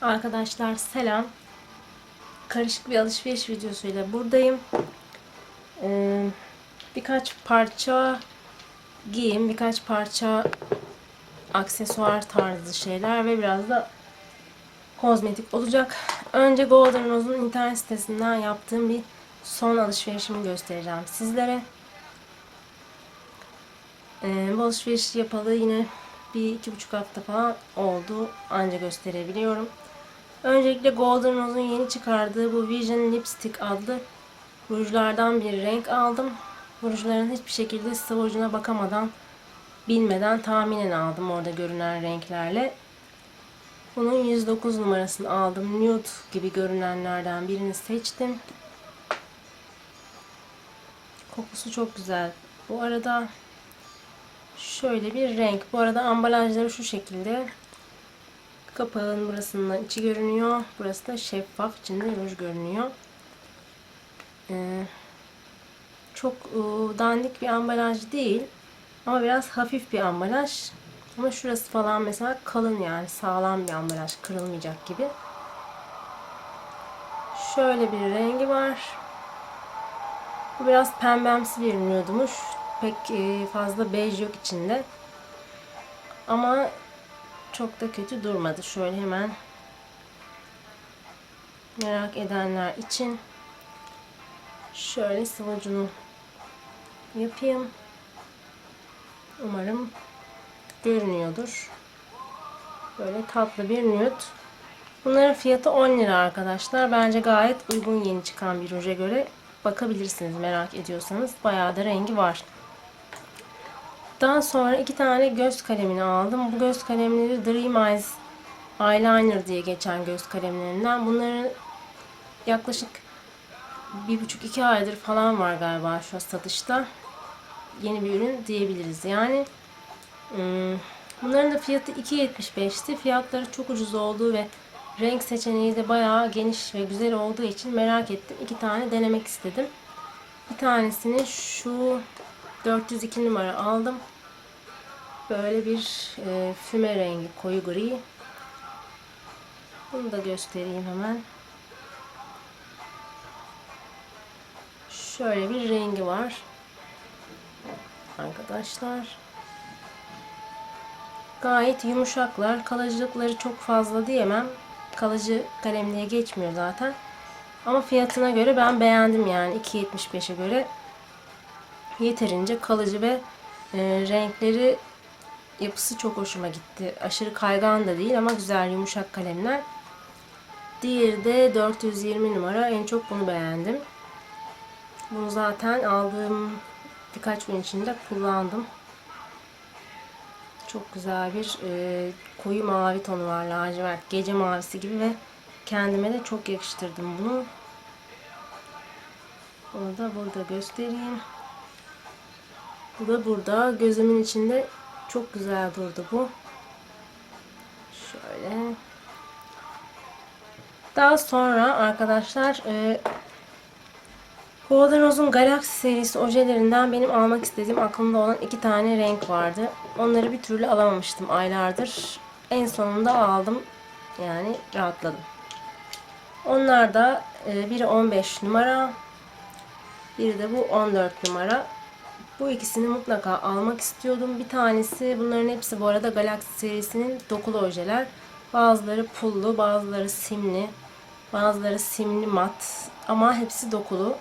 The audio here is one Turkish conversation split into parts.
Arkadaşlar selam. Karışık bir alışveriş videosuyla buradayım. Ee, birkaç parça giyim, birkaç parça aksesuar tarzı şeyler ve biraz da kozmetik olacak. Önce Golden Rose'un internet sitesinden yaptığım bir son alışverişimi göstereceğim sizlere. Ee, bu alışveriş yapalı yine bir iki buçuk hafta falan oldu. Anca gösterebiliyorum. Öncelikle Golden Rose'un yeni çıkardığı bu Vision Lipstick adlı rujlardan bir renk aldım. Bu rujların hiçbir şekilde sıvı ucuna bakamadan, bilmeden tahminen aldım orada görünen renklerle. Bunun 109 numarasını aldım. Nude gibi görünenlerden birini seçtim. Kokusu çok güzel. Bu arada şöyle bir renk. Bu arada ambalajları şu şekilde. Kapağın burasından içi görünüyor. Burası da şeffaf. içinde ruj görünüyor. Ee, çok e, dandik bir ambalaj değil. Ama biraz hafif bir ambalaj. Ama şurası falan mesela kalın yani sağlam bir ambalaj. Kırılmayacak gibi. Şöyle bir rengi var. Bu biraz pembemsi bir nude'muş. Pek e, fazla bej yok içinde. Ama çok da kötü durmadı. Şöyle hemen merak edenler için şöyle sıvıcını yapayım. Umarım görünüyordur. Böyle tatlı bir nude. Bunların fiyatı 10 lira arkadaşlar. Bence gayet uygun yeni çıkan bir ruja göre bakabilirsiniz merak ediyorsanız. Bayağı da rengi var. Daha sonra iki tane göz kalemini aldım. Bu göz kalemleri Dream Eyes Eyeliner diye geçen göz kalemlerinden. Bunların yaklaşık bir buçuk iki aydır falan var galiba şu satışta. Yeni bir ürün diyebiliriz yani. Hmm, Bunların da fiyatı 2.75'ti. Fiyatları çok ucuz olduğu ve renk seçeneği de bayağı geniş ve güzel olduğu için merak ettim. İki tane denemek istedim. Bir tanesini şu 402 numara aldım. Böyle bir e, füme rengi koyu gri. Bunu da göstereyim hemen. Şöyle bir rengi var. Arkadaşlar. Gayet yumuşaklar. Kalıcılıkları çok fazla diyemem. Kalıcı kalemliğe geçmiyor zaten. Ama fiyatına göre ben beğendim yani 2.75'e göre yeterince kalıcı ve e, renkleri yapısı çok hoşuma gitti. Aşırı kaygan da değil ama güzel yumuşak kalemler. Diğeri de 420 numara. En çok bunu beğendim. Bunu zaten aldığım birkaç gün içinde kullandım. Çok güzel bir e, koyu mavi tonu var lacivert. Gece mavisi gibi ve kendime de çok yakıştırdım bunu. Onu da burada göstereyim. Bu da burada. Gözümün içinde çok güzel durdu bu. Şöyle. Daha sonra arkadaşlar e, Golden Rose'un Galaxy serisi ojelerinden benim almak istediğim aklımda olan iki tane renk vardı. Onları bir türlü alamamıştım aylardır. En sonunda aldım. Yani rahatladım. Onlar da e, biri 15 numara, biri de bu 14 numara. Bu ikisini mutlaka almak istiyordum. Bir tanesi bunların hepsi bu arada Galaxy serisinin dokulu ojeler. Bazıları pullu, bazıları simli, bazıları simli mat ama hepsi dokulu.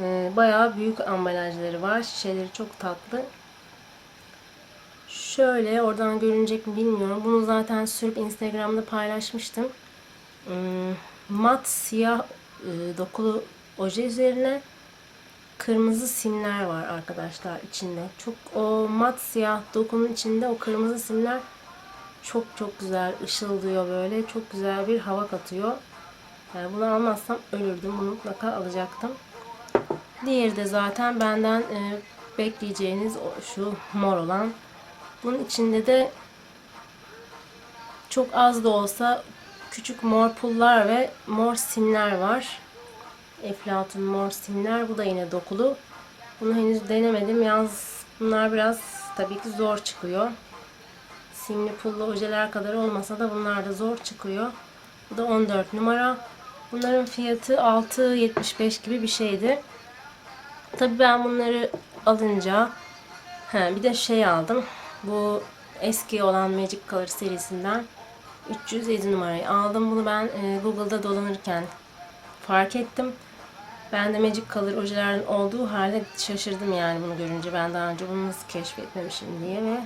Ee, bayağı büyük ambalajları var. Şişeleri çok tatlı. Şöyle oradan görünecek mi bilmiyorum. Bunu zaten sürüp Instagram'da paylaşmıştım. Hmm, mat siyah e, dokulu oje üzerine kırmızı simler var arkadaşlar içinde. Çok o mat siyah dokunun içinde o kırmızı simler çok çok güzel ışıldıyor böyle. Çok güzel bir hava katıyor. Yani bunu almazsam ölürdüm. Bunu mutlaka alacaktım. Diğeri de zaten benden e, bekleyeceğiniz o, şu mor olan. Bunun içinde de çok az da olsa küçük mor pullar ve mor simler var. Eflatun mor simler. Bu da yine dokulu. Bunu henüz denemedim. Yalnız bunlar biraz tabii ki zor çıkıyor. simli pullu ojeler kadar olmasa da bunlar da zor çıkıyor. Bu da 14 numara. Bunların fiyatı 6.75 gibi bir şeydi. Tabii ben bunları alınca he, bir de şey aldım. Bu eski olan Magic Color serisinden 307 numarayı aldım. Bunu ben e, Google'da dolanırken fark ettim. Ben de Magic Color ojelerden olduğu halde şaşırdım yani bunu görünce. Ben daha önce bunu nasıl keşfetmemişim diye ve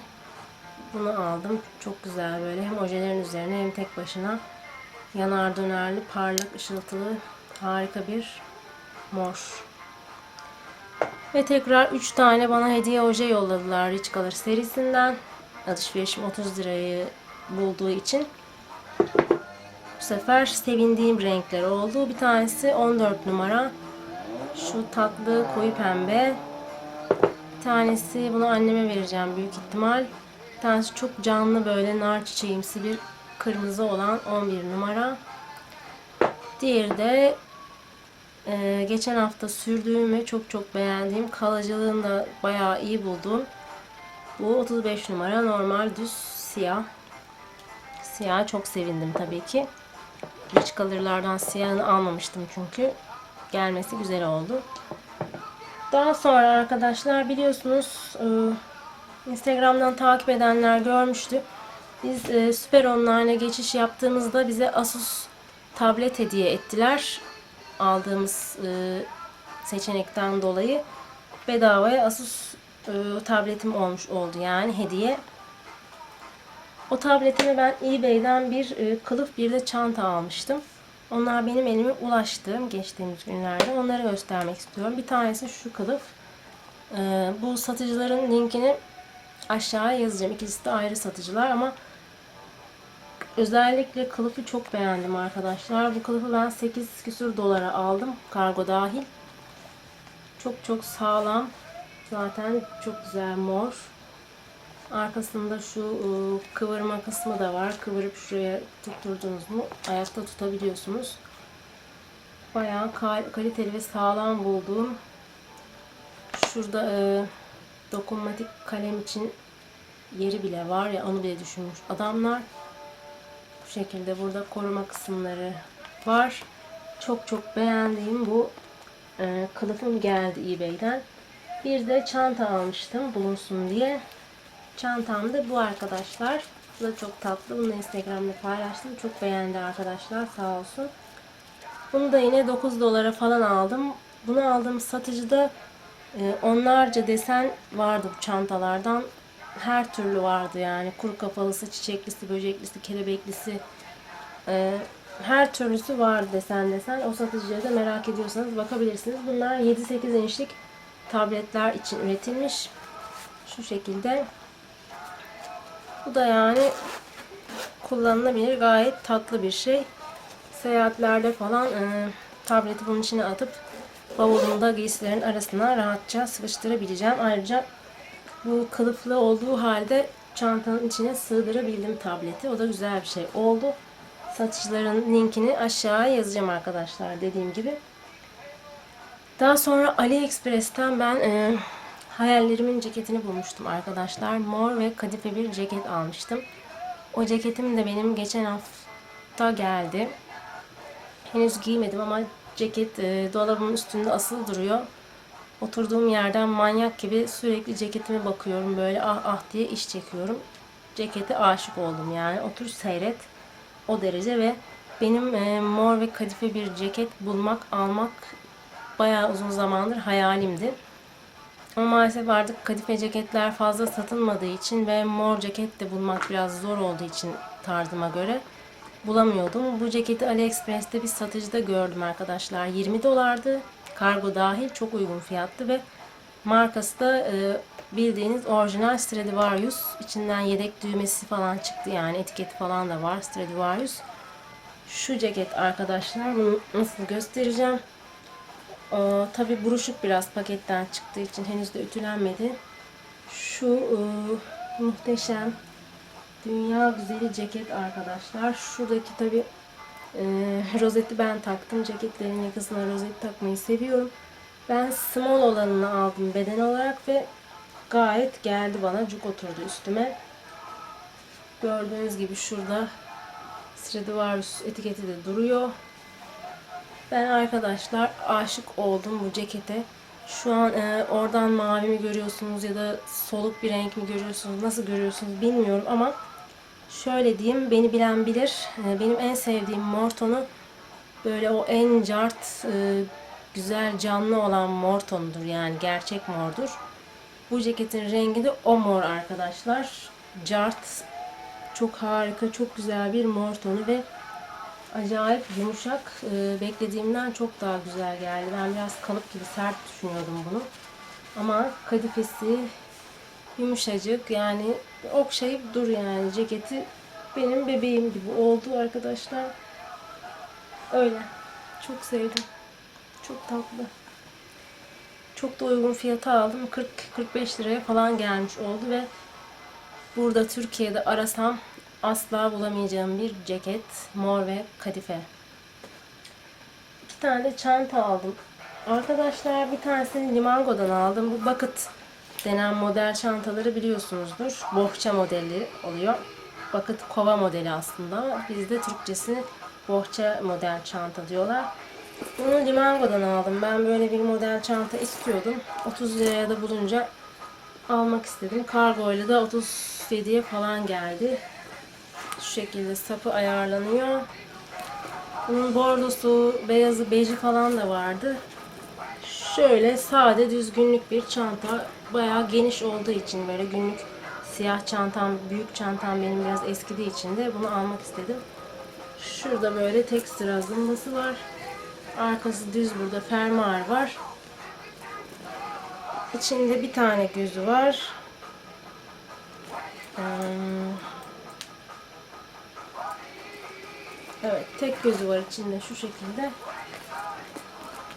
bunu aldım. Çok güzel böyle hem ojelerin üzerine hem tek başına yanar dönerli, parlak, ışıltılı harika bir mor. Ve tekrar 3 tane bana hediye oje yolladılar Rich Color serisinden. Alışverişim 30 lirayı bulduğu için. Bu sefer sevindiğim renkler oldu. Bir tanesi 14 numara. Şu tatlı koyu pembe. Bir tanesi bunu anneme vereceğim büyük ihtimal. Bir tanesi çok canlı böyle nar çiçeğimsi bir kırmızı olan 11 numara. Diğeri de e, geçen hafta sürdüğüm ve çok çok beğendiğim kalıcılığını da bayağı iyi bulduğum bu 35 numara normal düz siyah. Siyah çok sevindim tabii ki. Rich Color'lardan siyahını almamıştım çünkü. Gelmesi güzel oldu. Daha sonra arkadaşlar biliyorsunuz e, Instagram'dan takip edenler görmüştü. Biz e, Süper Online'a geçiş yaptığımızda bize Asus tablet hediye ettiler. Aldığımız e, seçenekten dolayı bedavaya Asus e, tabletim olmuş oldu yani hediye. O tabletime ben eBay'den bir kılıf bir de çanta almıştım. Onlar benim elime ulaştı geçtiğimiz günlerde. Onları göstermek istiyorum. Bir tanesi şu kılıf. E, bu satıcıların linkini aşağıya yazacağım. İkisi de ayrı satıcılar ama özellikle kılıfı çok beğendim arkadaşlar. Bu kılıfı ben 8 küsür dolara aldım. Kargo dahil. Çok çok sağlam. Zaten çok güzel mor. Arkasında şu ıı, kıvırma kısmı da var. Kıvırıp şuraya tutturdunuz mu ayakta tutabiliyorsunuz. Bayağı kaliteli ve sağlam bulduğum şurada ıı, dokunmatik kalem için yeri bile var ya onu bile düşünmüş adamlar. Bu şekilde burada koruma kısımları var. Çok çok beğendiğim bu e, kılıfım geldi eBay'den. Bir de çanta almıştım bulunsun diye. Çantam da bu arkadaşlar. Bu da çok tatlı. Bunu Instagram'da paylaştım. Çok beğendi arkadaşlar. Sağ olsun. Bunu da yine 9 dolara falan aldım. Bunu aldığım satıcıda e, onlarca desen vardı bu çantalardan. Her türlü vardı yani. Kuru kafalısı, çiçeklisi, böceklisi, kelebeklisi. E, her türlüsü vardı desen desen. O satıcıya da merak ediyorsanız bakabilirsiniz. Bunlar 7-8 inçlik tabletler için üretilmiş. Şu şekilde. Bu da yani kullanılabilir gayet tatlı bir şey. Seyahatlerde falan e, tableti bunun içine atıp bavulumda giysilerin arasına rahatça sıkıştırabileceğim. Ayrıca bu kılıflı olduğu halde çantanın içine sığdırabildim tableti. O da güzel bir şey oldu. Satıcıların linkini aşağıya yazacağım arkadaşlar dediğim gibi. Daha sonra AliExpress'ten ben e, hayallerimin ceketini bulmuştum arkadaşlar. Mor ve kadife bir ceket almıştım. O ceketim de benim geçen hafta geldi. Henüz giymedim ama ceket e, dolabımın üstünde asılı duruyor. Oturduğum yerden manyak gibi sürekli ceketime bakıyorum. Böyle ah ah diye iş çekiyorum. Cekete aşık oldum yani. Otur seyret. O derece ve benim e, mor ve kadife bir ceket bulmak, almak bayağı uzun zamandır hayalimdi. Ama maalesef artık kadife ceketler fazla satılmadığı için ve mor ceket de bulmak biraz zor olduğu için tarzıma göre bulamıyordum. Bu ceketi AliExpress'te bir satıcıda gördüm arkadaşlar. 20 dolardı. Kargo dahil çok uygun fiyatlı ve markası da e, bildiğiniz orijinal Stradivarius. İçinden yedek düğmesi falan çıktı yani etiketi falan da var Stradivarius. Şu ceket arkadaşlar bunu nasıl göstereceğim. Tabi buruşuk biraz paketten çıktığı için henüz de ütülenmedi. Şu e, muhteşem dünya güzeli ceket arkadaşlar. Şuradaki tabi e, rozeti ben taktım. Ceketlerin yakasına rozet takmayı seviyorum. Ben small olanını aldım beden olarak ve gayet geldi bana. Cuk oturdu üstüme. Gördüğünüz gibi şurada Stradivarius etiketi de duruyor. Ben arkadaşlar aşık oldum bu cekete. Şu an e, oradan mavi mi görüyorsunuz ya da soluk bir renk mi görüyorsunuz, nasıl görüyorsunuz bilmiyorum ama şöyle diyeyim, beni bilen bilir. E, benim en sevdiğim mor tonu böyle o en cart, e, güzel canlı olan mor tonudur yani gerçek mordur. Bu ceketin rengi de o mor arkadaşlar. Cart çok harika, çok güzel bir mor tonu ve acayip yumuşak. Ee, beklediğimden çok daha güzel geldi. Ben biraz kalıp gibi sert düşünüyordum bunu. Ama kadifesi yumuşacık yani okşayıp dur yani ceketi benim bebeğim gibi oldu arkadaşlar. Öyle. Çok sevdim. Çok tatlı. Çok da uygun fiyata aldım. 40-45 liraya falan gelmiş oldu ve burada Türkiye'de arasam asla bulamayacağım bir ceket. Mor ve kadife. İki tane de çanta aldım. Arkadaşlar bir tanesini Limango'dan aldım. Bu Bucket denen model çantaları biliyorsunuzdur. Bohça modeli oluyor. Bucket kova modeli aslında. Bizde Türkçesini bohça model çanta diyorlar. Bunu Limango'dan aldım. Ben böyle bir model çanta istiyordum. 30 liraya da bulunca almak istedim. Kargo ile de 37'ye falan geldi. Şu şekilde sapı ayarlanıyor. Bunun bordosu, beyazı, beji falan da vardı. Şöyle sade düz günlük bir çanta. Bayağı geniş olduğu için böyle günlük siyah çantam, büyük çantam benim biraz eskidiği için de bunu almak istedim. Şurada böyle tek sıra zımbası var. Arkası düz burada fermuar var. İçinde bir tane gözü var. Hmm. Evet, tek gözü var içinde şu şekilde.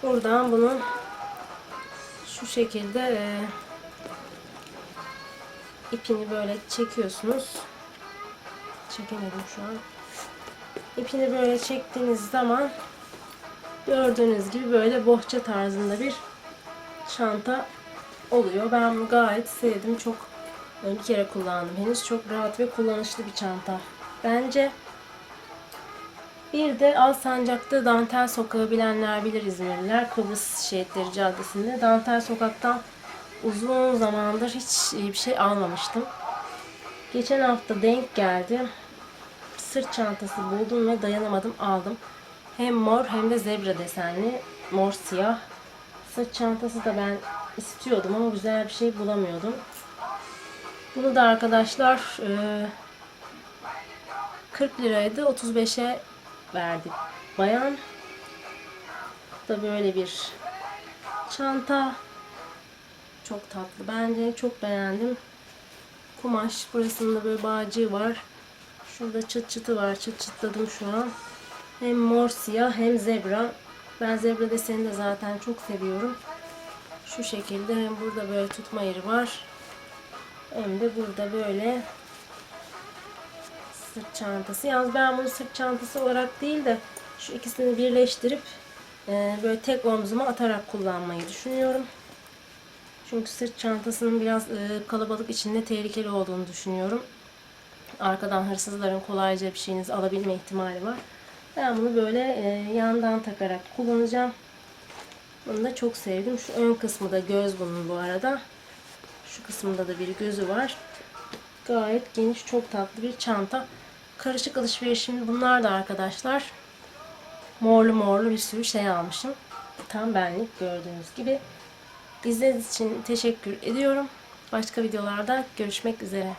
Buradan bunu şu şekilde e, ipini böyle çekiyorsunuz. Çekemedim şu an. İpini böyle çektiğiniz zaman gördüğünüz gibi böyle bohça tarzında bir çanta oluyor. Ben bunu gayet sevdim. Çok bir kere kullandım. Henüz çok rahat ve kullanışlı bir çanta. Bence bir de Alsancak'ta Dantel Sokağı bilenler bilir İzmirliler. Kıbrıs Şehitleri Caddesi'nde. Dantel Sokak'tan uzun zamandır hiç bir şey almamıştım. Geçen hafta denk geldi. Sırt çantası buldum ve dayanamadım aldım. Hem mor hem de zebra desenli. Mor siyah. Sırt çantası da ben istiyordum ama güzel bir şey bulamıyordum. Bunu da arkadaşlar e, 40 liraydı. 35'e verdi bayan. Da böyle bir çanta. Çok tatlı. Bence çok beğendim. Kumaş. Burasında böyle bağcığı var. Şurada çıt çıtı var. Çıt çıtladım şu an. Hem mor siyah hem zebra. Ben zebra deseni de zaten çok seviyorum. Şu şekilde hem burada böyle tutma yeri var. Hem de burada böyle sırt çantası. Yalnız ben bunu sırt çantası olarak değil de şu ikisini birleştirip e, böyle tek omzuma atarak kullanmayı düşünüyorum. Çünkü sırt çantasının biraz e, kalabalık içinde tehlikeli olduğunu düşünüyorum. Arkadan hırsızların kolayca bir şeyinizi alabilme ihtimali var. Ben bunu böyle e, yandan takarak kullanacağım. Bunu da çok sevdim. Şu ön kısmı da göz bunun bu arada. Şu kısmında da bir gözü var. Gayet geniş, çok tatlı bir çanta. Karışık alışverişim bunlar da arkadaşlar. Morlu morlu bir sürü şey almışım. Tam benlik gördüğünüz gibi. İzlediğiniz için teşekkür ediyorum. Başka videolarda görüşmek üzere.